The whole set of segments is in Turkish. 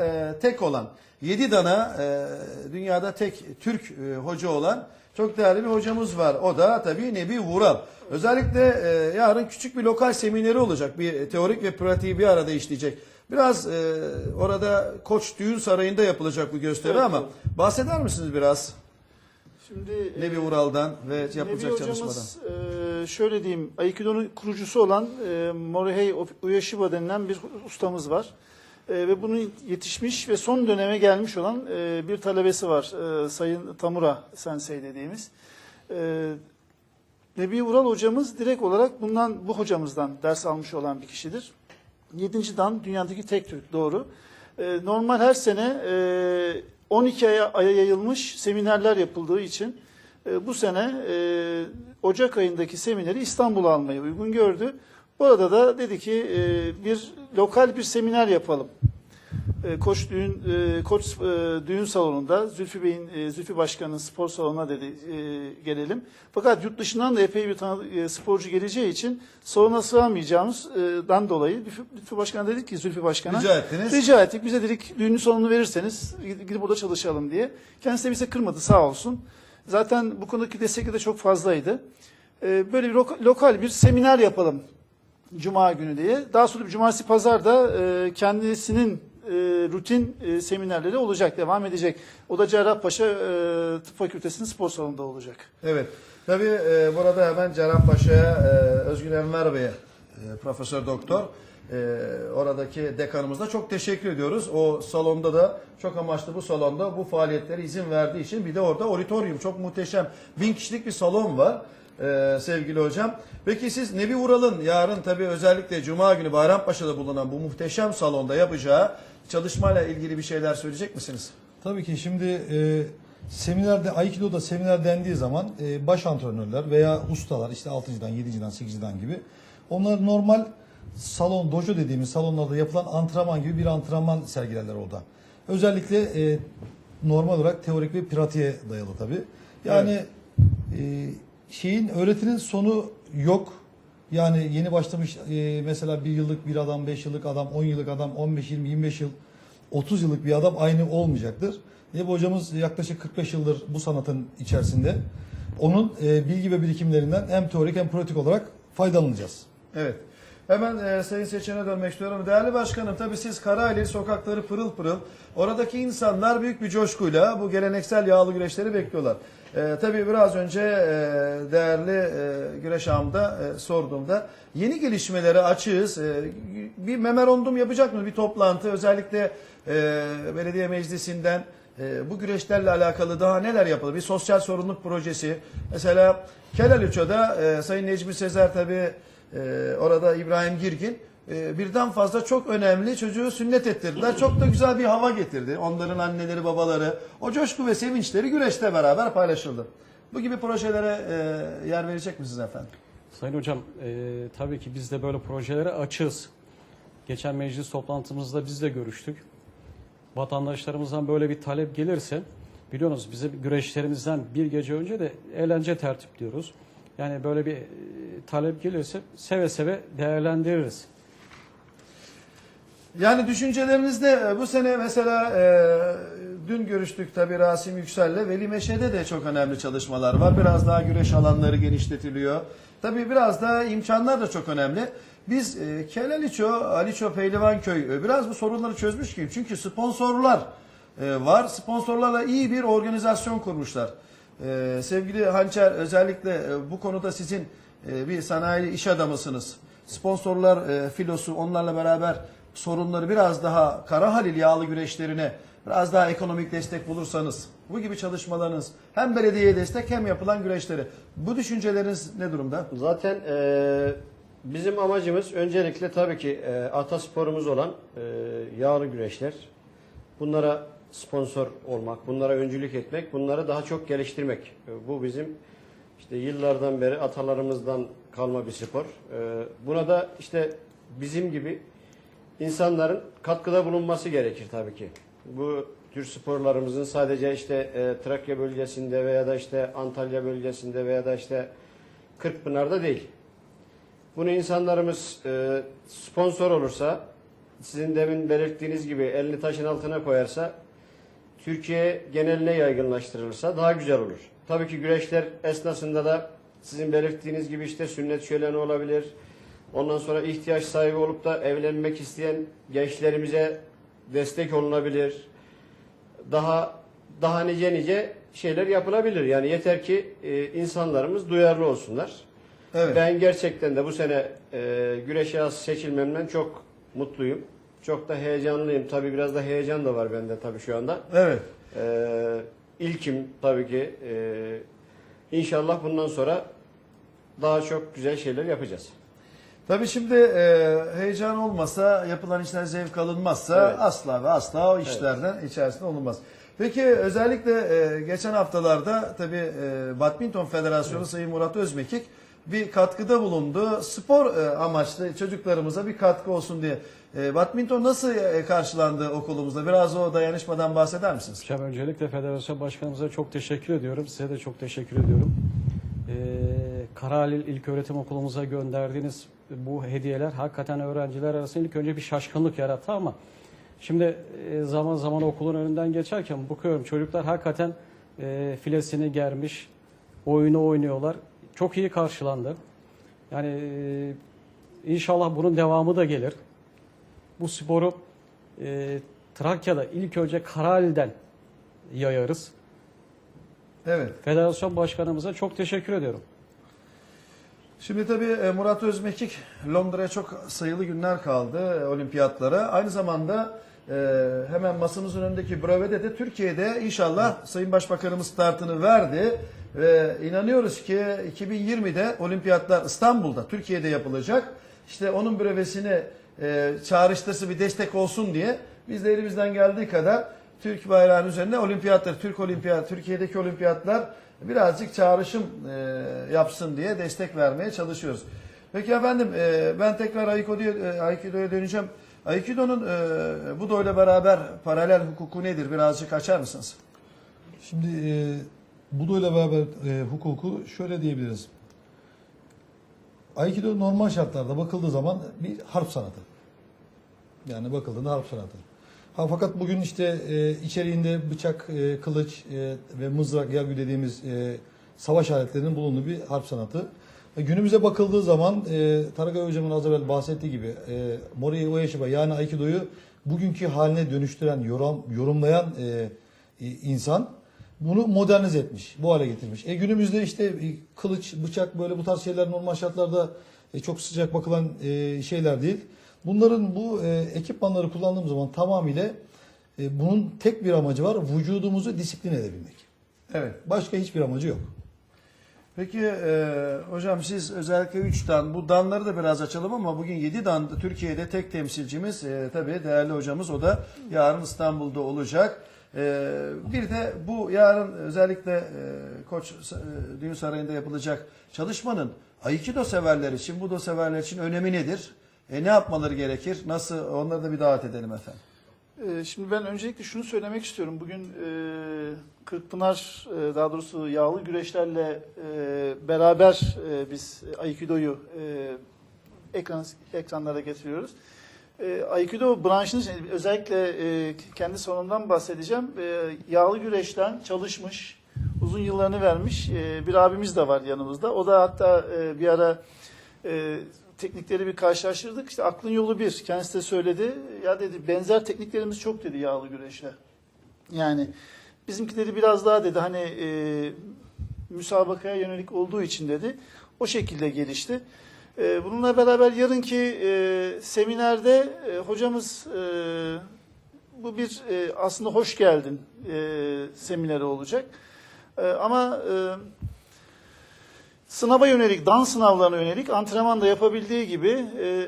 e, tek olan 7 dana e, dünyada tek Türk e, hoca olan çok değerli bir hocamız var. O da tabii Nebi Vural. Özellikle e, yarın küçük bir lokal semineri olacak. Bir teorik ve pratiği bir arada işleyecek. Biraz e, orada Koç Düğün Sarayı'nda yapılacak bu gösteri Evet, ama evet. bahseder misiniz biraz Şimdi e, Nebi Vural'dan ve yapılacak Nebi çalışmadan? hocamız e, şöyle diyeyim Aikido'nun kurucusu olan e, Morihei Ueshiba denilen bir ustamız var. E, ve bunun yetişmiş ve son döneme gelmiş olan e, bir talebesi var. E, Sayın Tamura Sensei dediğimiz. E, Nebi Vural hocamız direkt olarak bundan bu hocamızdan ders almış olan bir kişidir. 7. dan dünyadaki tek Türk doğru. E, normal her sene e, 12 aya, aya yayılmış seminerler yapıldığı için e, bu sene e, Ocak ayındaki semineri İstanbul'a almayı uygun gördü. Burada da dedi ki e, bir lokal bir seminer yapalım. E, Koç düğün e, Koç e, düğün salonunda Zülfü Bey'in e, Zülfü Başkan'ın spor salonuna dedi e, gelelim. Fakat yurt dışından da epey bir tanı, e, sporcu geleceği için salona sığamayacağımızdan dolayı Lütfü, Lütfü Başkan dedik ki Zülfü Başkan'a Rica ettiniz. Rica ettik. Bize dedik düğünün salonunu verirseniz gidip orada çalışalım diye. Kendisi de bize kırmadı sağ olsun. Zaten bu konudaki destekleri de çok fazlaydı. Ee, böyle bir loka- lokal bir seminer yapalım Cuma günü diye. Daha sonra cumartesi pazar da e, kendisinin e, rutin e, seminerleri olacak, devam edecek. O da Cerrahpaşa e, Tıp Fakültesi'nin spor salonunda olacak. Evet. Tabii e, burada hemen Cerrahpaşa'ya, e, Özgür Enver Bey'e, e, Profesör Doktor, e, oradaki dekanımıza çok teşekkür ediyoruz. O salonda da çok amaçlı bu salonda bu faaliyetlere izin verdiği için bir de orada auditorium çok muhteşem. Bin kişilik bir salon var e, sevgili hocam. Peki siz Nebi Vural'ın yarın tabii özellikle Cuma günü Bayrampaşa'da bulunan bu muhteşem salonda yapacağı çalışmayla ilgili bir şeyler söyleyecek misiniz? Tabii ki şimdi e, seminerde Aikido'da seminer dendiği zaman e, baş antrenörler veya ustalar işte 6.dan 7.den 8.den gibi onlar normal salon dojo dediğimiz salonlarda yapılan antrenman gibi bir antrenman sergilerler orada. Özellikle e, normal olarak teorik ve pratiğe dayalı tabii. Yani e, şeyin öğretinin sonu yok. Yani yeni başlamış e, mesela bir yıllık bir adam, 5 yıllık adam, 10 yıllık adam, 15, 20, 25 yıl 30 yıllık bir adam aynı olmayacaktır. Nebi hocamız yaklaşık 45 yıldır bu sanatın içerisinde. Onun e, bilgi ve birikimlerinden hem teorik hem pratik olarak faydalanacağız. Evet. Hemen e, Sayın Seçen'e dönmek istiyorum. Değerli başkanım tabii siz Karaeli sokakları pırıl pırıl. Oradaki insanlar büyük bir coşkuyla bu geleneksel yağlı güreşleri bekliyorlar. E, tabii biraz önce e, değerli e, güreş ağamda e, sorduğumda yeni gelişmelere açığız. E, bir memorandum yapacak mı? Bir toplantı özellikle e, belediye meclisinden e, bu güreşlerle alakalı daha neler yapılır? Bir sosyal sorumluluk projesi. Mesela Kelalüço'da e, Sayın Necmi Sezer tabii e, orada İbrahim Girgin e, birden fazla çok önemli çocuğu sünnet ettirdiler. Çok da güzel bir hava getirdi. Onların anneleri babaları o coşku ve sevinçleri güreşte beraber paylaşıldı. Bu gibi projelere e, yer verecek misiniz efendim? Sayın Hocam, e, tabii ki biz de böyle projelere açığız. Geçen meclis toplantımızda biz de görüştük. Vatandaşlarımızdan böyle bir talep gelirse, biliyorsunuz bize güreşlerimizden bir gece önce de eğlence tertipliyoruz. Yani böyle bir e, talep gelirse seve seve değerlendiririz. Yani düşüncelerinizde e, bu sene mesela e, dün görüştük tabii Rasim Yüksel'le Veli Meşe'de de çok önemli çalışmalar var. Biraz daha güreş alanları genişletiliyor. Tabii biraz da imkanlar da çok önemli. Biz e, Kelaliço, Aliço Pehlivanköy e, biraz bu sorunları çözmüş gibi. Çünkü sponsorlar e, var. Sponsorlarla iyi bir organizasyon kurmuşlar. E, sevgili Hançer özellikle e, bu konuda sizin e, bir sanayi iş adamısınız. Sponsorlar e, filosu onlarla beraber sorunları biraz daha Kara Halil yağlı güreşlerine biraz daha ekonomik destek bulursanız bu gibi çalışmalarınız hem belediyeye destek hem yapılan güreşleri. Bu düşünceleriniz ne durumda? Zaten e, bizim amacımız öncelikle tabii ki e, atasporumuz olan e, yağlı güreşler. Bunlara sponsor olmak, bunlara öncülük etmek, bunları daha çok geliştirmek. E, bu bizim işte yıllardan beri atalarımızdan kalma bir spor. E, buna da işte bizim gibi insanların katkıda bulunması gerekir tabii ki. Bu tür sporlarımızın sadece işte e, Trakya bölgesinde veya da işte Antalya bölgesinde veya da işte Kırkpınar'da değil. Bunu insanlarımız e, sponsor olursa sizin demin belirttiğiniz gibi elini taşın altına koyarsa Türkiye geneline yaygınlaştırılırsa daha güzel olur. Tabii ki güreşler esnasında da sizin belirttiğiniz gibi işte sünnet şöleni olabilir. Ondan sonra ihtiyaç sahibi olup da evlenmek isteyen gençlerimize destek olunabilir. Daha daha nice nice şeyler yapılabilir. Yani yeter ki e, insanlarımız duyarlı olsunlar. Evet. Ben gerçekten de bu sene e, güreş yası seçilmemden çok mutluyum. Çok da heyecanlıyım. Tabii biraz da heyecan da var bende tabii şu anda. Evet. Ee, ilkim tabii ki. Ee, inşallah bundan sonra daha çok güzel şeyler yapacağız. Tabii şimdi e, heyecan olmasa, yapılan işler zevk alınmazsa Evet. asla ve asla o işlerden içerisinde olunmaz. Peki özellikle e, geçen haftalarda tabii e, Badminton Federasyonu Sayın Murat Özmekik bir katkıda bulundu. Spor e, amaçlı çocuklarımıza bir katkı olsun diye. E, badminton nasıl e, karşılandı okulumuzda? Biraz o dayanışmadan bahseder misiniz? Hocam öncelikle federasyon başkanımıza çok teşekkür ediyorum. Size de çok teşekkür ediyorum. Ee, Karahalil İlköğretim Okulumuza gönderdiğiniz bu hediyeler hakikaten öğrenciler arasında ilk önce bir şaşkınlık yarattı ama şimdi e, zaman zaman okulun önünden geçerken bakıyorum çocuklar hakikaten e, filesini germiş, oyunu oynuyorlar. Çok iyi karşılandı. Yani e, inşallah bunun devamı da gelir. Bu sporu e, Trakya'da ilk önce Karahalil'den yayarız. Evet. Federasyon başkanımıza çok teşekkür ediyorum. Şimdi tabii e, Murat Özmekik Londra'ya çok sayılı günler kaldı e, olimpiyatlara. Aynı zamanda e, hemen masamızın önündeki brevede de Türkiye'de inşallah Sayın Başbakanımız startını verdi. Ve inanıyoruz ki 2020'de olimpiyatlar İstanbul'da, Türkiye'de yapılacak. İşte onun brevesini çağrıştırsı bir destek olsun diye biz de elimizden geldiği kadar Türk bayrağının üzerine olimpiyatlar, Türk olimpiyat, Türkiye'deki olimpiyatlar birazcık çağrışım e, yapsın diye destek vermeye çalışıyoruz. Peki efendim e, ben tekrar Aikido'ya, e, Aikido'ya döneceğim. Aikido'nun e, Budo ile beraber paralel hukuku nedir? Birazcık açar mısınız? Şimdi e, Budo ile beraber e, hukuku şöyle diyebiliriz. Aikido normal şartlarda bakıldığı zaman bir harp sanatı. Yani bakıldığında harp sanatı. Ha, fakat bugün işte e, içeriğinde bıçak, e, kılıç e, ve mızrak, yagü dediğimiz e, savaş aletlerinin bulunduğu bir harp sanatı. E, günümüze bakıldığı zaman e, Tarık Hocam'ın az evvel bahsettiği gibi e, Mori Ueshiba yani Aikido'yu bugünkü haline dönüştüren, yorum, yorumlayan e, e, insan bunu modernize etmiş, bu hale getirmiş. E günümüzde işte e, kılıç, bıçak böyle bu tarz şeyler normal şartlarda e, çok sıcak bakılan e, şeyler değil. Bunların bu e, ekipmanları kullandığımız zaman tamamıyla e, bunun tek bir amacı var, vücudumuzu disiplin edebilmek. Evet. Başka hiçbir amacı yok. Peki e, hocam siz özellikle 3 dan, bu danları da biraz açalım ama bugün 7 dan Türkiye'de tek temsilcimiz e, tabii değerli hocamız o da yarın İstanbul'da olacak. E, bir de bu yarın özellikle e, Koç e, Düğün Sarayı'nda yapılacak çalışmanın Aikido severler için, Budo severler için önemi nedir? E, ne yapmaları gerekir? Nasıl? Onları da bir davet edelim efendim. Ee, Şimdi ben öncelikle şunu söylemek istiyorum. Bugün e, Kırkpınar, e, daha doğrusu yağlı güreşlerle e, beraber e, biz Aikido'yu e, ekran, ekranlara getiriyoruz. E, Aikido branşının özellikle e, kendi sonundan bahsedeceğim. E, yağlı güreşten çalışmış, uzun yıllarını vermiş e, bir abimiz de var yanımızda. O da hatta e, bir ara e, teknikleri bir karşılaştırdık. İşte aklın yolu bir. Kendisi de söyledi. Ya dedi benzer tekniklerimiz çok dedi yağlı güreşle. Yani bizimkileri biraz daha dedi hani e, müsabakaya yönelik olduğu için dedi. O şekilde gelişti. E, bununla beraber yarınki e, seminerde e, hocamız e, bu bir e, aslında hoş geldin e, semineri olacak. E, ama e, sınava yönelik, dans sınavlarına yönelik antrenman da yapabildiği gibi e,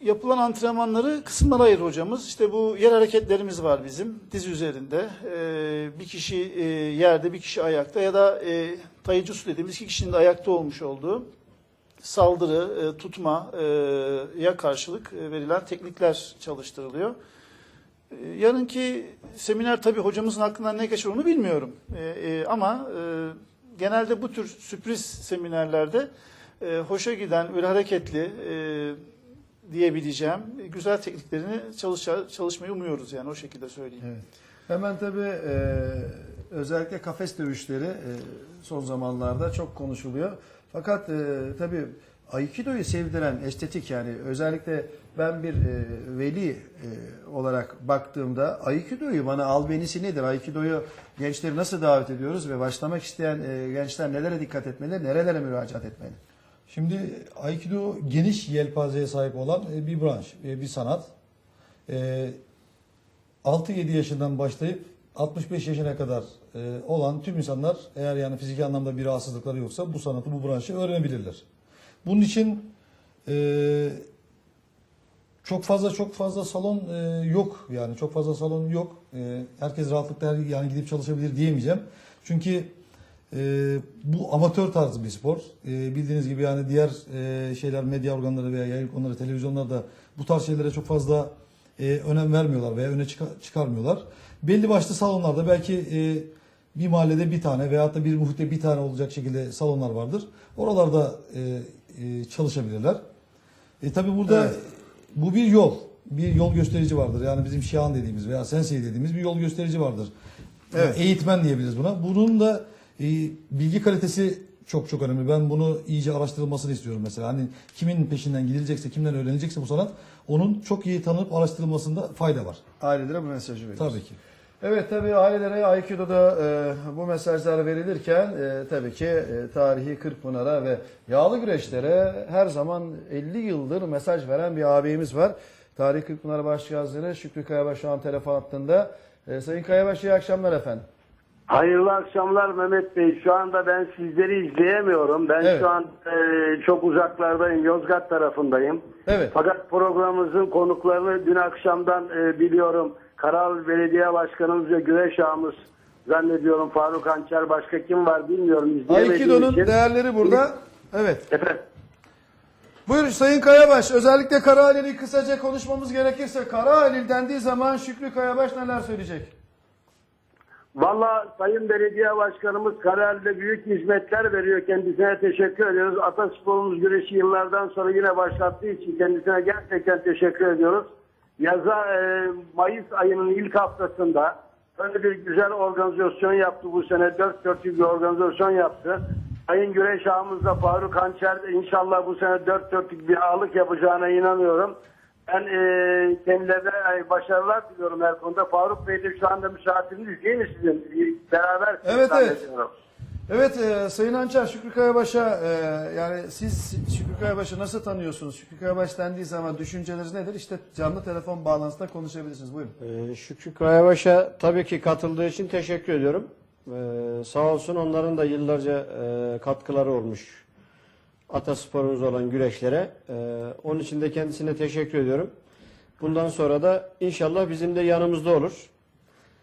yapılan antrenmanları kısımlara ayır hocamız. İşte bu yer hareketlerimiz var bizim diz üzerinde. E, bir kişi e, yerde, bir kişi ayakta ya da e, tayıcısu dediğimiz iki kişinin de ayakta olmuş olduğu saldırı, e, tutma e, karşılık e, verilen teknikler çalıştırılıyor. E, Yarınki seminer tabii hocamızın aklından ne geçer onu bilmiyorum. E, e, ama e, genelde bu tür sürpriz seminerlerde e, hoşa giden, böyle hareketli, e, diyebileceğim güzel tekniklerini çalışa, çalışmayı umuyoruz yani o şekilde söyleyeyim. Evet. Hemen tabii e, özellikle kafes dövüşleri e, son zamanlarda çok konuşuluyor. Fakat e, tabii Aikido'yu sevdiren estetik yani özellikle ben bir e, veli e, olarak baktığımda Aikido'yu bana albenisi nedir? Aikido'yu gençleri nasıl davet ediyoruz ve başlamak isteyen e, gençler nelere dikkat etmeli, nerelere müracaat etmeli? Şimdi Aikido geniş yelpazeye sahip olan e, bir branş, e, bir sanat. E, 6-7 yaşından başlayıp 65 yaşına kadar e, olan tüm insanlar eğer yani fiziki anlamda bir rahatsızlıkları yoksa bu sanatı, bu branşı öğrenebilirler. Bunun için e, çok fazla çok fazla salon e, yok yani çok fazla salon yok. E, herkes rahatlıkla yani gidip çalışabilir diyemeyeceğim. Çünkü e, bu amatör tarzı bir spor. E, bildiğiniz gibi yani diğer e, şeyler medya organları veya yayın konuları televizyonlarda bu tarz şeylere çok fazla e, önem vermiyorlar veya öne çıka- çıkarmıyorlar. Belli başlı salonlarda belki e, bir mahallede bir tane veyahut da bir muhitte bir tane olacak şekilde salonlar vardır. Oralarda e, e, çalışabilirler. E tabi burada Evet. bu bir yol. Bir yol gösterici vardır. Yani bizim Şihan dediğimiz veya Sensei dediğimiz bir yol gösterici vardır. Evet. Eğitmen diyebiliriz buna. Bunun da e, bilgi kalitesi çok çok önemli. Ben bunu iyice araştırılmasını istiyorum mesela. Hani kimin peşinden gidilecekse, kimden öğrenilecekse bu sanat onun çok iyi tanınıp araştırılmasında fayda var. Ailelere bu mesajı veriyoruz. Tabii ki. Evet tabii ailelere Aikido'da e, bu mesajlar verilirken e, tabii ki e, tarihi Kırkpınar'a ve yağlı güreşlere her zaman 50 yıldır mesaj veren bir ağabeyimiz var. Tarihi Kırkpınar Başgazları Şükrü Kayabaş şu an telefon hattında. E, Sayın Kayabaş iyi akşamlar efendim. Hayırlı akşamlar Mehmet Bey. Şu anda ben sizleri izleyemiyorum. Ben Evet. şu an e, çok uzaklardayım. Yozgat tarafındayım. Evet. Fakat programımızın konuklarını dün akşamdan e, biliyorum. Karal Belediye Başkanımız ve güreş ağamız zannediyorum Faruk Hançer başka kim var bilmiyorum Aikido'nun için. değerleri burada. Evet. Efendim. Buyur Sayın Kayabaş. Özellikle Karahalil'i kısaca konuşmamız gerekirse Karahalil dendiği zaman Şükrü Kayabaş neler söyleyecek? Valla Sayın Belediye Başkanımız Kararlı'da büyük hizmetler veriyor. Kendisine teşekkür ediyoruz. Atasporumuz güreşi yıllardan sonra yine başlattığı için kendisine gerçekten teşekkür ediyoruz. Yaza e, Mayıs ayının ilk haftasında öyle bir güzel organizasyon yaptı bu sene. Dört dörtlük bir organizasyon yaptı. Sayın Güreş ağamız da Faruk Hançer de inşallah bu sene dört dörtlük bir ağırlık yapacağına inanıyorum. Ben e, kendilerine e, başarılar diliyorum her konuda. Faruk Bey de şu anda misafiriniz değil mi sizin? Beraber Evet, evet. zannediyorum. Evet e, Sayın Hançer Şükrü Kayabaş'a e, yani siz Şükrü Kayabaş'ı nasıl tanıyorsunuz? Şükrü Kayabaş dendiği zaman düşünceleriniz nedir? İşte canlı telefon bağlantısında konuşabilirsiniz. Buyurun. Ee, Şükrü Kayabaş'a tabii ki katıldığı için teşekkür ediyorum. Ee, sağ olsun onların da yıllarca e, katkıları olmuş atasporumuz olan güreşlere. Ee, onun için de kendisine teşekkür ediyorum. Bundan sonra da inşallah bizim de yanımızda olur.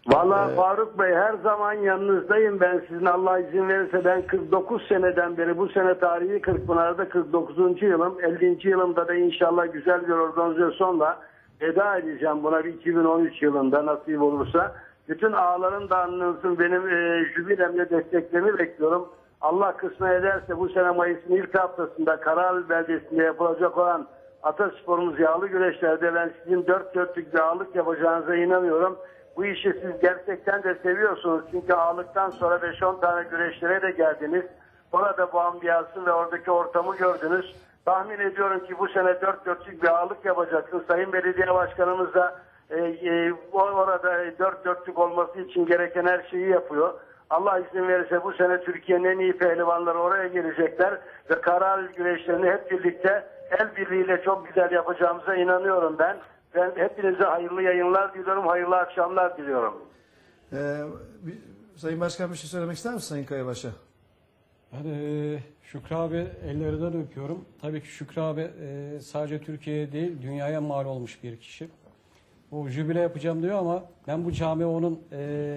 Valla Faruk Bey her zaman yanınızdayım ben sizin Allah izin verirse ben 49 seneden beri bu sene tarihi Kırkpınar'da 49. yılım 50. yılımda da inşallah güzel bir organizasyonla veda edeceğim buna bir 2013 yılında nasip olursa. Bütün ağların da anlansın benim e, jübilemle desteklerini bekliyorum. Allah kısmet ederse bu sene Mayıs'ın ilk haftasında Karal beldesinde yapılacak olan Atasporumuz yağlı güreşlerde ben sizin dört dörtlük bir ağırlık yapacağınıza inanıyorum. Bu işi siz gerçekten de seviyorsunuz. Çünkü ağırlıktan sonra 5-10 tane güreşlere de geldiniz. Orada bu ambiyansı ve oradaki ortamı gördünüz. Tahmin ediyorum ki bu sene dört dörtlük bir ağırlık yapacaksınız. Sayın Belediye Başkanımız da e, e, orada dört dörtlük olması için gereken her şeyi yapıyor. Allah izin verirse bu sene Türkiye'nin en iyi pehlivanları oraya gelecekler ve karar güreşlerini hep birlikte el birliğiyle çok güzel yapacağımıza inanıyorum ben. Ben hepinize hayırlı yayınlar diliyorum, hayırlı akşamlar diliyorum. E, bir- Sayın Başkan bir şey söylemek ister misin Sayın Kayabaş'a? Ben e, Şükrü abi ellerinden öpüyorum. Tabii ki Şükrü abi e, sadece Türkiye'ye değil dünyaya mal olmuş bir kişi. O jübile yapacağım diyor ama ben bu cami onun e,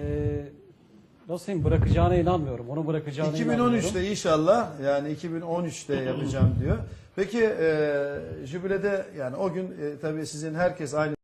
nasıl diyeyim bırakacağına inanmıyorum. Onu bırakacağına inanmıyorum. 2013'te inşallah yani 2013'te yapacağım diyor. Peki e, jübilede yani o gün e, tabii sizin herkes aynı